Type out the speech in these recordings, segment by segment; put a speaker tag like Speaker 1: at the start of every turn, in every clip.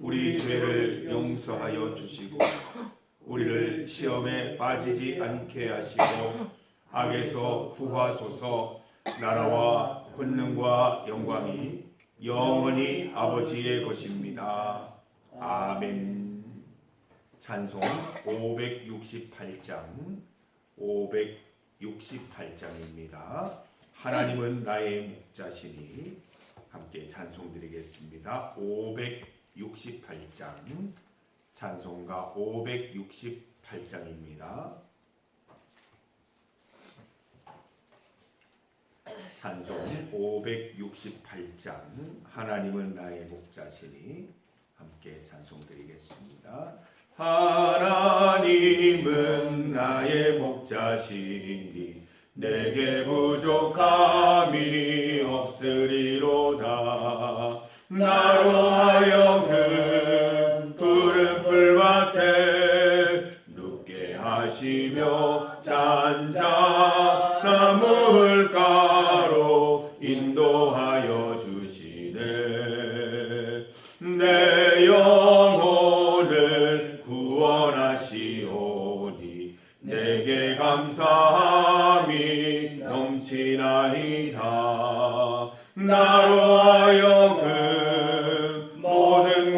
Speaker 1: 우리 죄를 용서하여 주시고 우리를 시험에 빠지지 않게 하시고 악에서 구하소서 나라와 권능과 영광이 영원히 아버지의 것입니다. 아멘. 찬송 568장 568장입니다. 하나님은 나의 목자시니 함께 찬송 드리겠습니다. 568장 찬송가 568장입니다. 찬송 568장 하나님은 나의 목자시니 함께 찬송드리겠습니다. 하나님은 나의 목자시니 내게 부족함이 없으리로다 나로 하여 하여금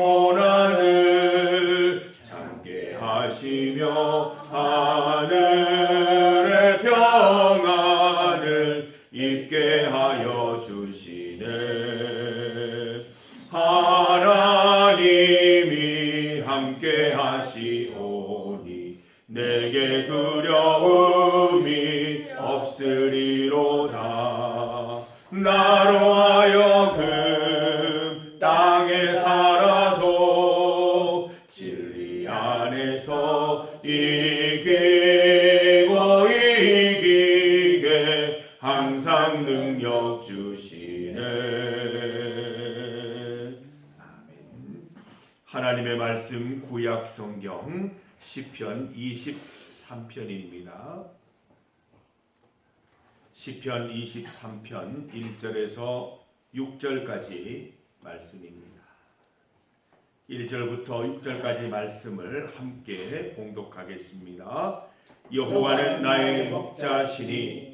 Speaker 1: 능력 주시네 하나님의 말씀 구약 성경 시편 23편입니다. 시편 23편 1절에서 6절까지 말씀입니다. 1절부터 6절까지 말씀을 함께 봉독하겠습니다. 여호와는 나의 목자시니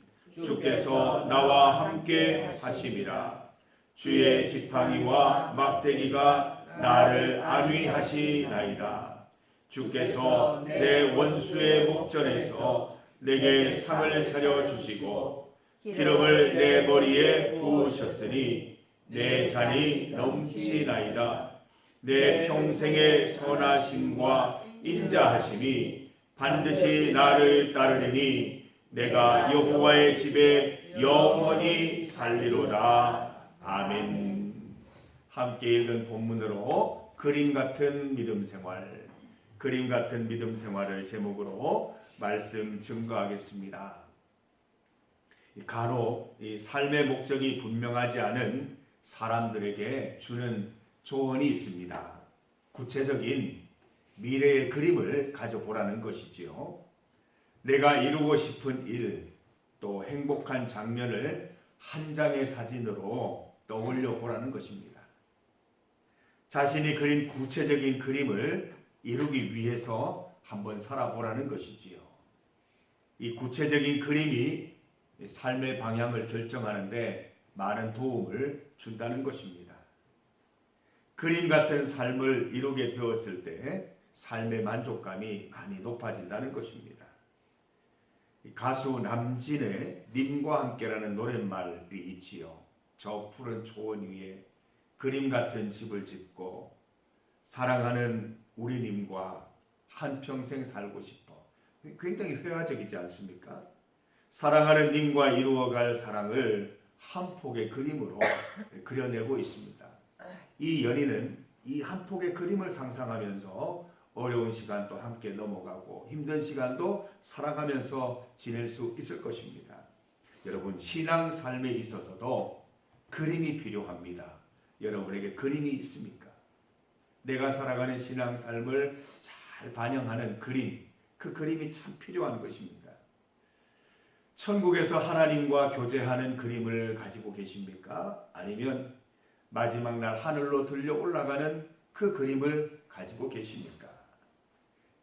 Speaker 1: 주께서 나와 함께 하심이라. 주의 지팡이와 막대기가 나를 안위하시나이다. 주께서 내 원수의 목전에서 내게 상을 차려 주시고 기름을 내 머리에 부으셨으니 내 잔이 넘치나이다. 내 평생의 선하심과 인자하심이 반드시 나를 따르리니 내가 여호와의 집에 영원히 살리로다. 아멘. 함께 읽은 본문으로 그림 같은 믿음 생활, 그림 같은 믿음 생활을 제목으로 말씀 증거하겠습니다. 간혹 이 삶의 목적이 분명하지 않은 사람들에게 주는 조언이 있습니다. 구체적인 미래의 그림을 가져보라는 것이지요. 내가 이루고 싶은 일, 또 행복한 장면을 한 장의 사진으로 떠올려 보라는 것입니다. 자신이 그린 구체적인 그림을 이루기 위해서 한번 살아보라는 것이지요. 이 구체적인 그림이 삶의 방향을 결정하는데 많은 도움을 준다는 것입니다. 그림 같은 삶을 이루게 되었을 때 삶의 만족감이 많이 높아진다는 것입니다. 가수 남진의 님과 함께라는 노랫말이 있지요. 저 푸른 초원 위에 그림 같은 집을 짓고 사랑하는 우리 님과 한평생 살고 싶어. 굉장히 회화적이지 않습니까? 사랑하는 님과 이루어갈 사랑을 한 폭의 그림으로 그려내고 있습니다. 이 연인은 이 한 폭의 그림을 상상하면서 어려운 시간도 함께 넘어가고 힘든 시간도 살아가면서 지낼 수 있을 것입니다. 여러분 신앙 삶에 있어서도 그림이 필요합니다. 여러분에게 그림이 있습니까? 내가 살아가는 신앙 삶을 잘 반영하는 그림, 그 그림이 참 필요한 것입니다. 천국에서 하나님과 교제하는 그림을 가지고 계십니까? 아니면 마지막 날 하늘로 들려 올라가는 그 그림을 가지고 계십니까?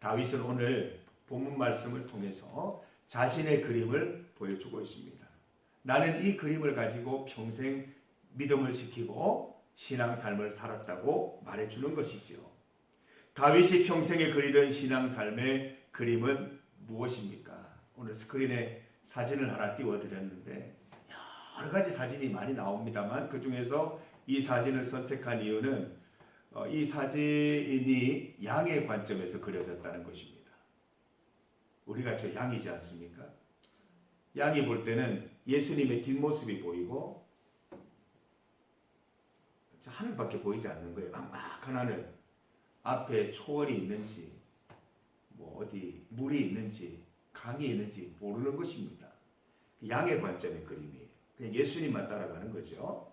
Speaker 1: 다윗은 오늘 본문 말씀을 통해서 자신의 그림을 보여주고 있습니다. 나는 이 그림을 가지고 평생 믿음을 지키고 신앙 삶을 살았다고 말해주는 것이지요. 다윗이 평생에 그리던 신앙 삶의 그림은 무엇입니까? 오늘 스크린에 사진을 하나 띄워드렸는데 여러 가지 사진이 많이 나옵니다만 그 중에서 이 사진을 선택한 이유는 어, 이 사진이 양의 관점에서 그려졌다는 것입니다. 우리가 저 양이지 않습니까? 양이 볼 때는 예수님의 뒷모습이 보이고 저 하늘밖에 보이지 않는 거예요. 막막한 하늘. 앞에 초원이 있는지 뭐 어디 물이 있는지 강이 있는지 모르는 것입니다. 양의 관점의 그림이에요. 그냥 예수님만 따라가는 거죠.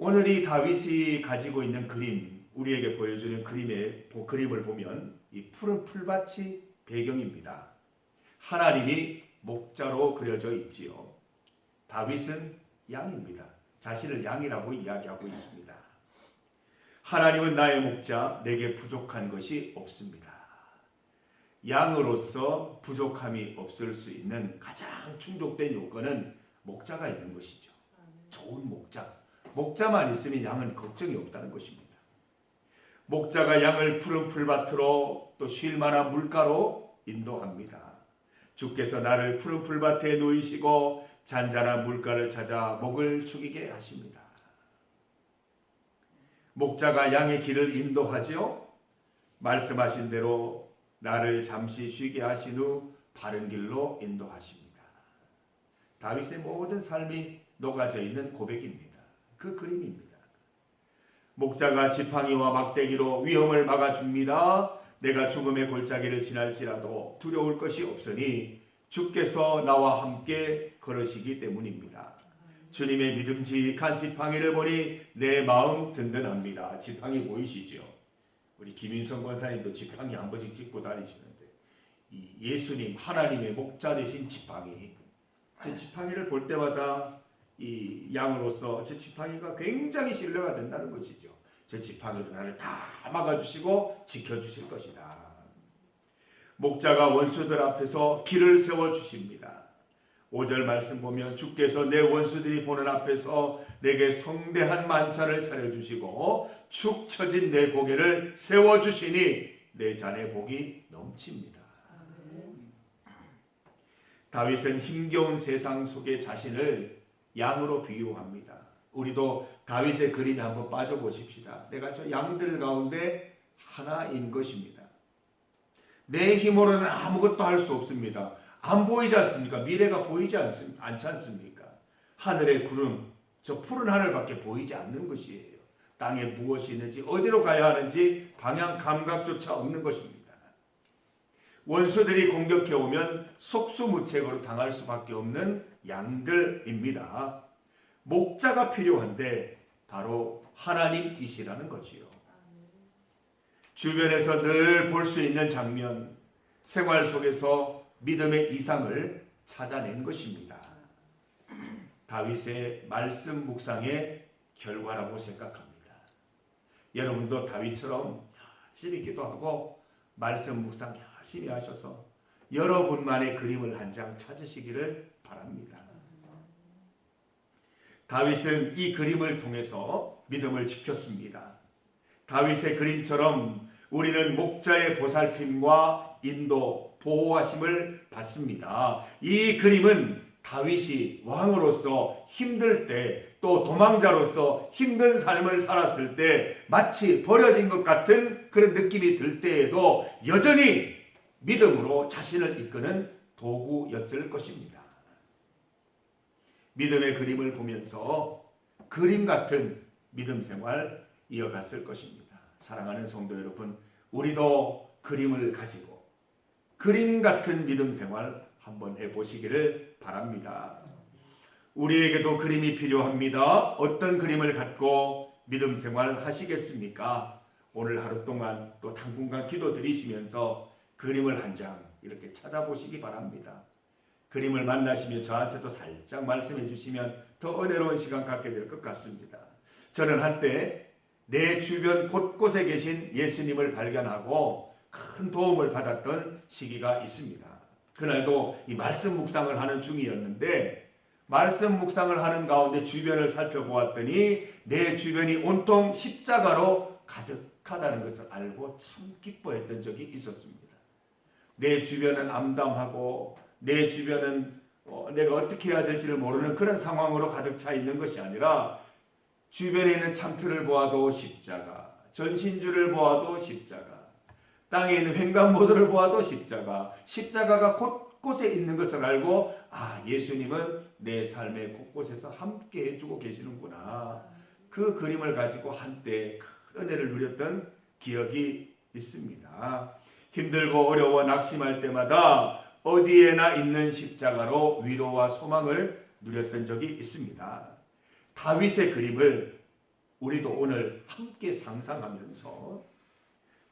Speaker 1: 오늘 이 다윗이 가지고 있는 그림, 우리에게 보여주는 그림의 그림을 보면 이 푸른 풀밭이 배경입니다. 하나님이 목자로 그려져 있지요. 다윗은 양입니다. 자신을 양이라고 이야기하고 있습니다. 하나님은 나의 목자, 내게 부족한 것이 없습니다. 양으로서 부족함이 없을 수 있는 가장 충족된 요건은 목자가 있는 것이죠. 좋은 목자. 목자만 있으면 양은 걱정이 없다는 것입니다. 목자가 양을 푸른 풀밭으로 또 쉴 만한 물가로 인도합니다. 주께서 나를 푸른 풀밭에 놓이시고 잔잔한 물가를 찾아 목을 죽이게 하십니다. 목자가 양의 길을 인도하지요. 말씀하신 대로 나를 잠시 쉬게 하신 후 바른 길로 인도하십니다. 다윗의 모든 삶이 녹아져 있는 고백입니다. 그 그림입니다. 목자가 지팡이와 막대기로 위험을 막아줍니다. 내가 죽음의 골짜기를 지날지라도 두려울 것이 없으니 주께서 나와 함께 걸으시기 때문입니다. 주님의 믿음직한 지팡이를 보니 내 마음 든든합니다. 지팡이 보이시죠? 우리 김인성 권사님도 지팡이 한 번씩 짚고 다니시는데 이 예수님 하나님의 목자 되신 지팡이 제 지팡이를 볼 때마다 이 양으로서 제 지팡이가 굉장히 신뢰가 된다는 것이죠. 제 지팡이로 나를 다 막아주시고 지켜주실 것이다. 목자가 원수들 앞에서 길을 세워 주십니다. 5절 말씀 보면 주께서 내 원수들이 보는 앞에서 내게 성대한 만찬을 차려 주시고 축 처진 내 고개를 세워 주시니 내 잔의 복이 넘칩니다. 다윗은 힘겨운 세상 속에 자신을 양으로 비유합니다. 우리도 다윗의 그림에 한번 빠져 보십시다. 내가 저 양들 가운데 하나인 것입니다. 내 힘으로는 아무것도 할 수 없습니다. 안 보이지 않습니까? 미래가 보이지 않습, 않지 않습니까? 하늘의 구름, 저 푸른 하늘밖에 보이지 않는 것이에요. 땅에 무엇이 있는지, 어디로 가야 하는지 방향 감각조차 없는 것입니다. 원수들이 공격해 오면 속수무책으로 당할 수밖에 없는 양들입니다. 목자가 필요한데 바로 하나님이시라는 거지요. 주변에서 늘 볼 수 있는 장면, 생활 속에서 믿음의 이상을 찾아낸 것입니다. 다윗의 말씀 묵상의 결과라고 생각합니다. 여러분도 다윗처럼 열심히 기도하고 말씀 묵상 열심히 하셔서 여러분만의 그림을 한 장 찾으시기를 바랍니다. 다윗은 이 그림을 통해서 믿음을 지켰습니다. 다윗의 그림처럼 우리는 목자의 보살핌과 인도, 보호하심을 받습니다. 이 그림은 다윗이 왕으로서 힘들 때 또 도망자로서 힘든 삶을 살았을 때 마치 버려진 것 같은 그런 느낌이 들 때에도 여전히 믿음으로 자신을 이끄는 도구였을 것입니다. 믿음의 그림을 보면서 그림 같은 믿음 생활 이어갔을 것입니다. 사랑하는 성도 여러분, 우리도 그림을 가지고 그림 같은 믿음 생활 한번 해보시기를 바랍니다. 우리에게도 그림이 필요합니다. 어떤 그림을 갖고 믿음 생활 하시겠습니까? 오늘 하루 동안 또 당분간 기도 드리시면서 그림을 한 장 이렇게 찾아보시기 바랍니다. 그림을 만나시면 저한테도 살짝 말씀해 주시면 더 은혜로운 시간 갖게 될 것 같습니다. 저는 한때 내 주변 곳곳에 계신 예수님을 발견하고 큰 도움을 받았던 시기가 있습니다. 그날도 이 말씀 묵상을 하는 중이었는데 말씀 묵상을 하는 가운데 주변을 살펴보았더니 내 주변이 온통 십자가로 가득하다는 것을 알고 참 기뻐했던 적이 있었습니다. 내 주변은 암담하고 내 주변은 어, 내가 어떻게 해야 될지를 모르는 그런 상황으로 가득 차 있는 것이 아니라 주변에 있는 창틀을 보아도 십자가, 전신주를 보아도 십자가, 땅에 있는 횡단보도를 보아도 십자가, 십자가가 곳곳에 있는 것을 알고 아 예수님은 내 삶의 곳곳에서 함께 해주고 계시는구나. 그 그림을 가지고 한때 큰 은혜를 누렸던 기억이 있습니다. 힘들고 어려워 낙심할 때마다 어디에나 있는 십자가로 위로와 소망을 누렸던 적이 있습니다. 다윗의 그림을 우리도 오늘 함께 상상하면서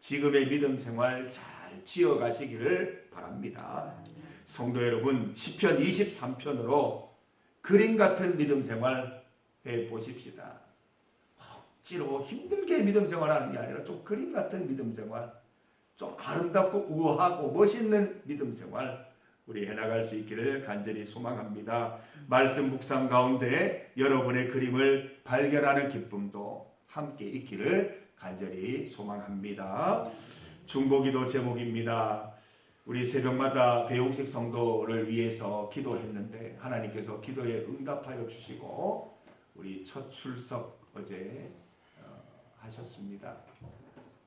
Speaker 1: 지금의 믿음 생활 잘 지어 가시기를 바랍니다. 성도 여러분, 시편 23편으로 그림 같은 믿음 생활 해 보십시다. 억지로 힘들게 믿음 생활 하는 게 아니라 좀 그림 같은 믿음 생활, 좀 아름답고 우아하고 멋있는 믿음 생활 우리 해나갈 수 있기를 간절히 소망합니다. 말씀 묵상 가운데 여러분의 그림을 발견하는 기쁨도 함께 있기를 간절히 소망합니다. 중보기도 제목입니다. 우리 새벽마다 배용식 성도를 위해서 기도했는데 하나님께서 기도에 응답하여 주시고 우리 첫 출석 어제 어, 하셨습니다.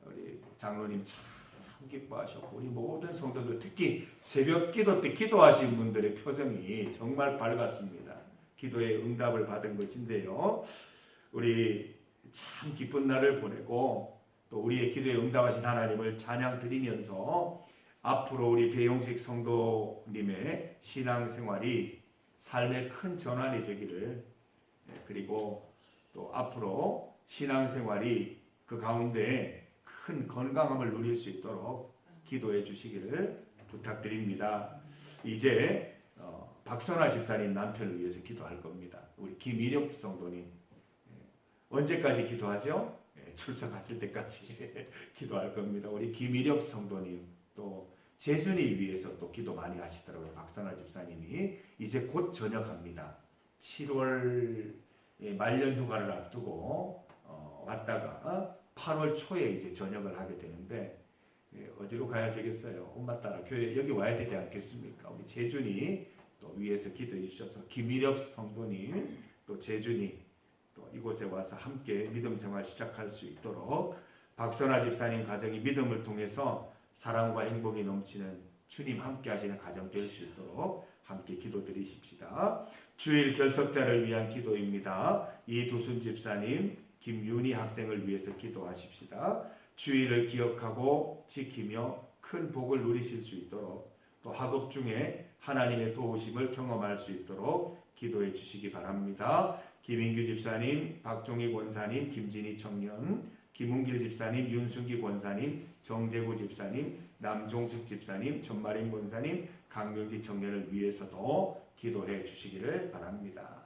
Speaker 1: 우리 장로님 참 기뻐하셨고 우리 모든 성도들 특히 새벽 기도 때 기도하신 분들의 표정이 정말 밝았습니다. 기도의 응답을 받은 것인데요. 우리 참 기쁜 날을 보내고 또 우리의 기도에 응답하신 하나님을 찬양 드리면서 앞으로 우리 배용식 성도님의 신앙생활이 삶의 큰 전환이 되기를 네, 그리고 또 앞으로 신앙생활이 그 가운데 큰 건강함을 누릴 수 있도록 기도해 주시기를 부탁드립니다. 이제 어, 박선아 집사님 남편을 위해서 기도할 겁니다. 우리 김일엽 성도님 예, 언제까지 기도하죠? 예, 출석하실 때까지 기도할 겁니다. 우리 김일엽 성도님 또 재준이 위해서 또 기도 많이 하시더라고요. 박선아 집사님이 이제 곧 전역합니다. 7월 예, 말년 휴가를 앞두고 어, 왔다가 8월 초에 이제 전역을 하게 되는데 예, 어디로 가야 되겠어요? 엄마 따라 교회 여기 와야 되지 않겠습니까? 우리 재준이 또 위에서 기도해 주셔서 김일엽 성도님 또 재준이 또 이곳에 와서 함께 믿음 생활 시작할 수 있도록 박선아 집사님 가정이 믿음을 통해서 사랑과 행복이 넘치는 주님 함께 하시는 가정 될 수 있도록 함께 기도 드리십시다. 주일 결석자를 위한 기도입니다. 이두순 집사님, 김윤희 학생을 위해서 기도하십시다. 주의를 기억하고 지키며 큰 복을 누리실 수 있도록 또 학업 중에 하나님의 도우심을 경험할 수 있도록 기도해 주시기 바랍니다. 김인규 집사님, 박종희 권사님, 김진희 청년, 김웅길 집사님, 윤순기 권사님, 정재구 집사님, 남종숙 집사님, 전마림 권사님, 강명지 청년을 위해서도 기도해 주시기를 바랍니다.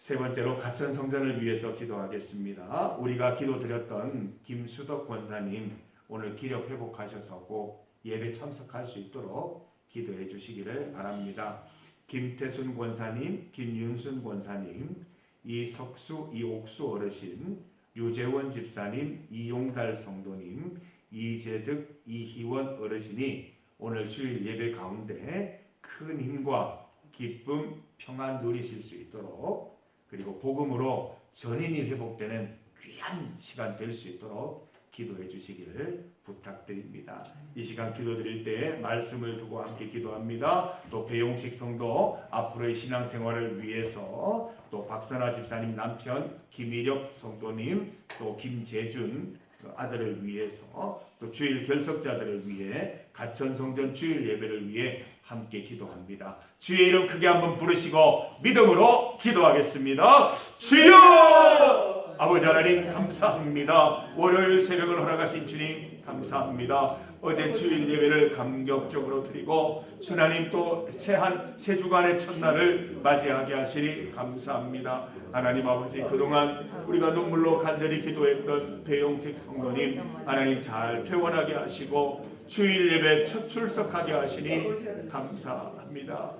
Speaker 1: 세 번째로 가천 성전을 위해서 기도하겠습니다. 우리가 기도드렸던 김수덕 권사님 오늘 기력 회복하셔서 꼭 예배 참석할 수 있도록 기도해 주시기를 바랍니다. 김태순 권사님, 김윤순 권사님, 이석수 이옥수 어르신 유재원 집사님 이용달 성도님 이재득 이희원 어르신이 오늘 주일 예배 가운데 큰 힘과 기쁨 평안 누리실 수 있도록 그리고 복음으로 전인이 회복되는 귀한 시간 될 수 있도록 기도해 주시기를 부탁드립니다. 이 시간 기도드릴 때 말씀을 두고 함께 기도합니다. 또 배용식 성도 앞으로의 신앙생활을 위해서 또 박선아 집사님 남편 김일엽 성도님 또 김재준 아들을 위해서 또 주일 결석자들을 위해 가천 성전 주일 예배를 위해 함께 기도합니다. 주의 이름 크게 한번 부르시고 믿음으로 기도하겠습니다. 주여! 아버지 하나님 감사합니다. 월요일 새벽을 허락하신 주님 감사합니다. 어제 주일 예배를 감격적으로 드리고 주나님 또 새한새 주간의 첫날을 맞이하게 하시니 감사합니다. 하나님 아버지 그동안 우리가 눈물로 간절히 기도했던 배용식 성도님 하나님 잘 퇴원하게 하시고 주일 예배 첫 출석하게 하시니 감사합니다.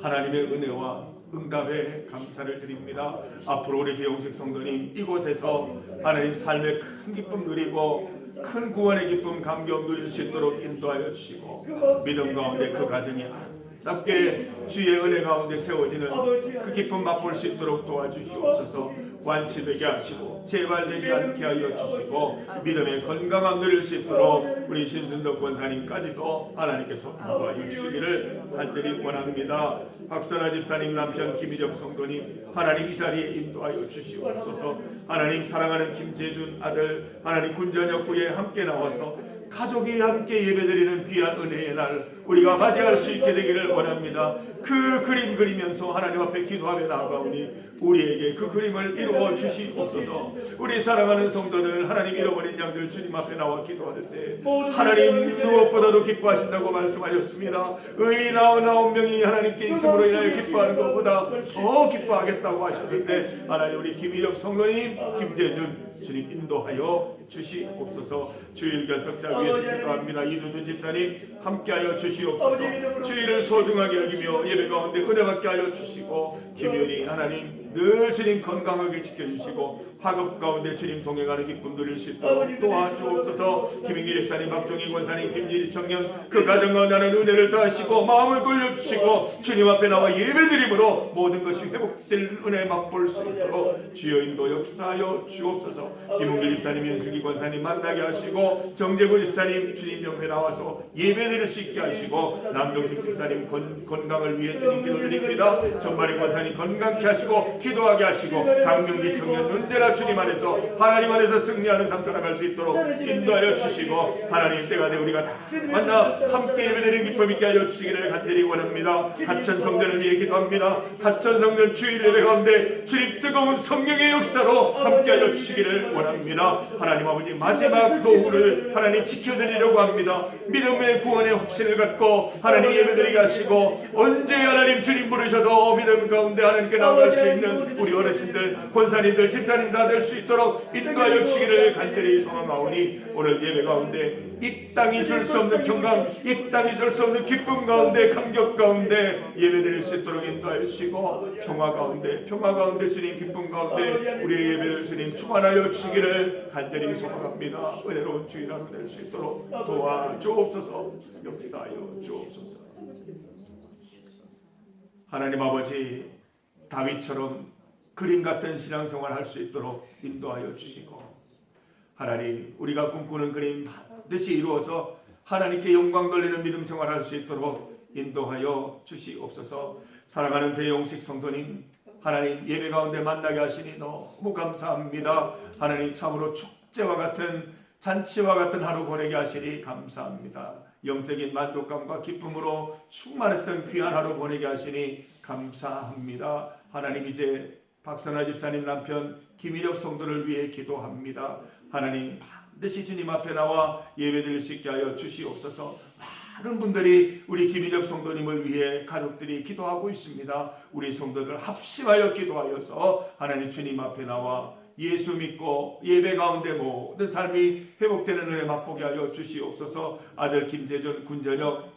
Speaker 1: 하나님의 은혜와 응답에 감사를 드립니다. 앞으로 우리 배용식 성도님 이곳에서 하나님 삶의 큰 기쁨 누리고 큰 구원의 기쁨 감격 누릴 수 있도록 인도하여 주시고 믿음 가운데 그 가정이 아름답게 주의 은혜 가운데 세워지는 그 기쁨 맛볼 수 있도록 도와주시옵소서 완치되게 하시고 재발되지 않게 하여 주시고 믿음의 건강함 누릴 수 있도록 우리 신순덕 권사님까지도 하나님께서 인도하여 주시기를 간절히 원합니다. 박선아 집사님 남편 김희정 성도님 하나님 이 자리에 인도하여 주시옵소서 하나님 사랑하는 김재준 아들 하나님 군전역 후에 함께 나와서 가족이 함께 예배드리는 귀한 은혜의 날 우리가 맞이할 수 있게 되기를 원합니다. 그 그림 그리면서 하나님 앞에 기도하며 나아가오니 우리에게 그 그림을 이루어 주시옵소서. 우리 사랑하는 성도들 하나님 잃어버린 양들 주님 앞에 나와 기도할 때 하나님 무엇보다도 기뻐하신다고 말씀하셨습니다. 의인 아흔아홉 명이 하나님께 있음으로 인하여 기뻐하는 것보다 더 기뻐하겠다고 하셨는데 하나님 우리 김일혁 성도님 김재준 주님 인도하여 주시옵소서. 주일 결석자 위해서 기도합니다. 이두준 집사님 함께하여 주시옵소서. 주일을 소중하게 여기며 예배 가운데 은혜 받게 하여 주시고 김윤희 하나님 늘 주님 건강하게 지켜주시고 학업 가운데 주님 동행하는 기쁨 누릴 수 있도록 도와주옵소서. 김인기 집사님 박종희 권사님 김예리 청년 그 가정 가운데 하는 은혜를 다하시고 마음을 돌려주시고 주님 앞에 나와 예배드림으로 모든 것이 회복될 은혜 맛볼 수 있도록 주여 인도 역사하여 주옵소서. 김은길 집사님 윤수기 권사님 만나게 하시고 정재구 집사님 주님 옆에 나와서 예배드릴 수 있게 하시고 남정식 집사님 건, 건강을 위해 주님 기도드립니다. 전마리 권사님 건강케 하시고 기도하게 하시고 강명기 청년 은대라 주님 안에서 하나님 안에서 승리하는 삶 살아갈 수 있도록 인도하여 주시고 하나님 때가 되 우리가 다 만나 함께 예배드리는 기쁨 있게 하여 주시기를 간절히 원합니다. 하천 성전을 위해 기도합니다. 하천 성전 주일 예배 가운데 주님 뜨거운 성령의 역사로 함께 하여 주시기를 원합니다. 하나님 아버지 마지막 노후를 하나님 지켜드리려고 합니다. 믿음의 구원의 확신을 갖고 하나님 예배드리게 하시고 언제 하나님 주님 부르셔도 믿음 가운데 하나님께 나아갈 수 있는 우리 어르신들 권사님들 집사님 다 될 수 있도록 인도하여 주시기를 간절히 소망하오니 오늘 예배 가운데 이 땅이 줄 수 없는 평강 이 땅이 줄 수 없는 기쁨 가운데 감격 가운데 예배 드릴 수 있도록 인도하여 주시고 평화 가운데 평화 가운데 주님 기쁨 가운데 우리의 예배를 주님 충만하여 주시기를 간절히 소망합니다. 은혜로운 주일 하루 될 수 있도록 도와주옵소서 역사하여 주옵소서. 하나님 아버지 다윗처럼 그림 같은 신앙생활 할 수 있도록 인도하여 주시고 하나님 우리가 꿈꾸는 그림 반드시 이루어서 하나님께 영광 돌리는 믿음 생활 할 수 있도록 인도하여 주시옵소서. 사랑하는 대용식 성도님 하나님 예배 가운데 만나게 하시니 너무 감사합니다. 하나님 참으로 축제와 같은 잔치와 같은 하루 보내게 하시니 감사합니다. 영적인 만족감과 기쁨으로 충만했던 귀한 하루 보내게 하시니 감사합니다 하나님 이제 박선아 집사님 남편 김일엽 성도를 위해 기도합니다. 하나님 반드시 주님 앞에 나와 예배드릴 수 있게 하여 주시옵소서. 많은 분들이 우리 김일엽 성도님을 위해 가족들이 기도하고 있습니다. 우리 성도들 합심하여 기도하여서 하나님 주님 앞에 나와 예수 믿고 예배 가운데 모든 삶이 회복되는 은혜 맛보게 하여 주시옵소서. 아들 김재준 군전역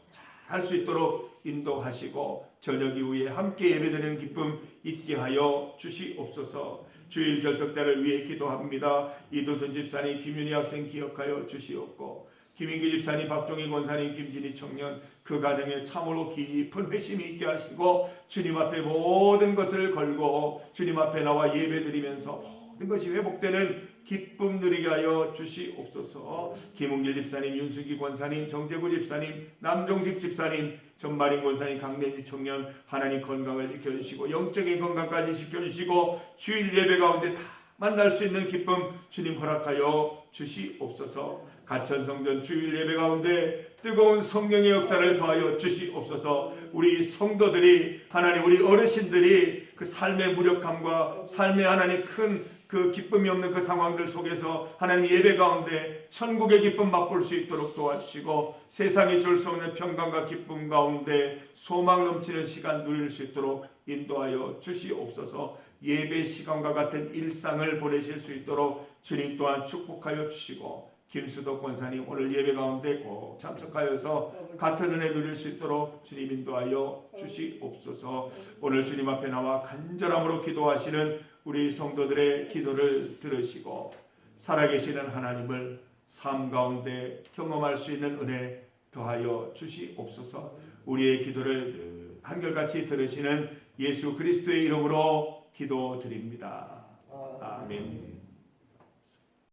Speaker 1: 할수 있도록 인도하시고 저녁 이후에 함께 예배드리는 기쁨 있게 하여 주시옵소서. 주일 결석자를 위해 기도합니다. 이도선 집사님, 김윤희 학생 기억하여 주시옵고 김인규 집사님, 박종희 권사님, 김진희 청년 그 가정에 참으로 깊은 회심이 있게 하시고 주님 앞에 모든 것을 걸고 주님 앞에 나와 예배드리면서 모든 것이 회복되는 기쁨 누리게 하여 주시옵소서. 김웅길 집사님, 윤수기 권사님, 정재구 집사님, 남종식 집사님, 전마린 권사님, 강내지 청년 하나님 건강을 지켜주시고 영적인 건강까지 지켜주시고 주일 예배 가운데 다 만날 수 있는 기쁨 주님 허락하여 주시옵소서. 가천 성전 주일 예배 가운데 뜨거운 성령의 역사를 더하여 주시옵소서. 우리 성도들이 하나님 우리 어르신들이 그 삶의 무력함과 삶의 하나님 큰 그 기쁨이 없는 그 상황들 속에서 하나님 예배 가운데 천국의 기쁨 맛볼 수 있도록 도와주시고 세상이 줄 수 없는 평강과 기쁨 가운데 소망 넘치는 시간 누릴 수 있도록 인도하여 주시옵소서. 예배 시간과 같은 일상을 보내실 수 있도록 주님 또한 축복하여 주시고 김수덕 권사님 오늘 예배 가운데 꼭 참석하여서 같은 은혜 누릴 수 있도록 주님 인도하여 주시옵소서. 오늘 주님 앞에 나와 간절함으로 기도하시는 우리 성도들의 기도를 들으시고 살아계시는 하나님을 삶 가운데 경험할 수 있는 은혜 더하여 주시옵소서. 우리의 기도를 늘 한결같이 들으시는 예수 그리스도의 이름으로 기도드립니다. 아멘.